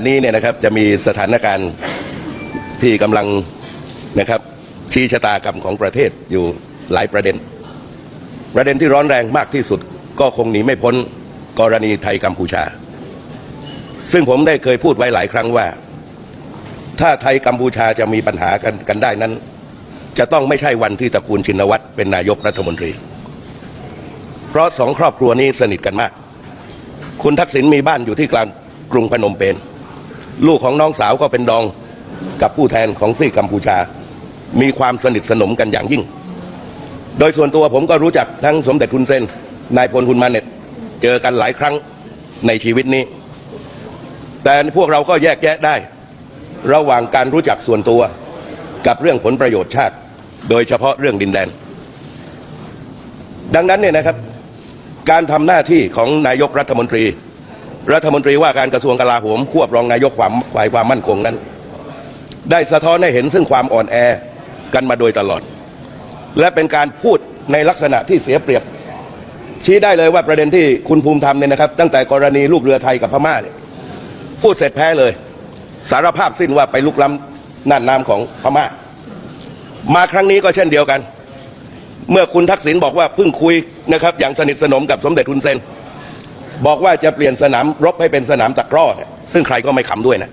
ณนี้เนี่ยนะครับจะมีสถานการณ์ที่กำลังนะครับชี้ชะตากรรมของประเทศอยู่หลายประเด็น ประเด็นที่ร้อนแรงมากที่สุดก็คงหนีไม่พ้นกรณีไทยกัมพูชา ซึ่งผมได้เคยพูดไว้หลายครั้งว่า ถ้าไทยกัมพูชาจะมีปัญหากันกันได้นั้น จะต้องไม่ใช่วันที่ตระกูลชินวัตรเป็นนายกรัฐมนตรี เพราะสองครอบครัวนี้สนิทกันมาก คุณทักษิณมีบ้านอยู่ที่กลางกรุงพนมเปญ ลูกของน้องสาวก็เป็นดองกับผู้แทนของซีกกัมพูชา มีความสนิทสนมกันอย่างยิ่ง โดยส่วนตัวผมก็รู้จักทั้งสมเด็จทุนเซนนายพลหุนมาเน็ตเจอกันหลายครั้งในชีวิตนี้ แต่พวกเราก็แยกแยะได้ ระหว่างการรู้จักส่วนตัวกับเรื่องผลประโยชน์ชาติ โดยเฉพาะเรื่องดินแดน ดังนั้นเนี่ยนะครับ การทำหน้าที่ของนายกรัฐมนตรี รัฐมนตรีว่าการกระทรวงกลาโหมควบรองนายกความฝ่ายความมั่นคงนั้น ได้สะท้อนให้เห็นซึ่งความอ่อนแอกันมาโดยตลอด และเป็นการพูดในลักษณะที่เสียเปรียบ ชี้ได้เลยว่าประเด็นที่คุณภูมิธรรมเนี่ยนะครับ ตั้งแต่กรณีลูกเรือไทยกับพม่าเนี่ยพูดเสร็จแพ้เลย สารภาพสิ้นว่าไปลุกล้ำน่านน้ำของพม่า มาครั้งนี้ก็เช่นเดียวกัน เมื่อคุณทักษิณบอกว่าเพิ่งคุยนะครับ อย่างสนิทสนมกับสมเด็จทุนเซน บอกว่าจะเปลี่ยนสนามรบให้เป็นสนามตะกร้อเนี่ยซึ่งใครก็ไม่ขำด้วยนะ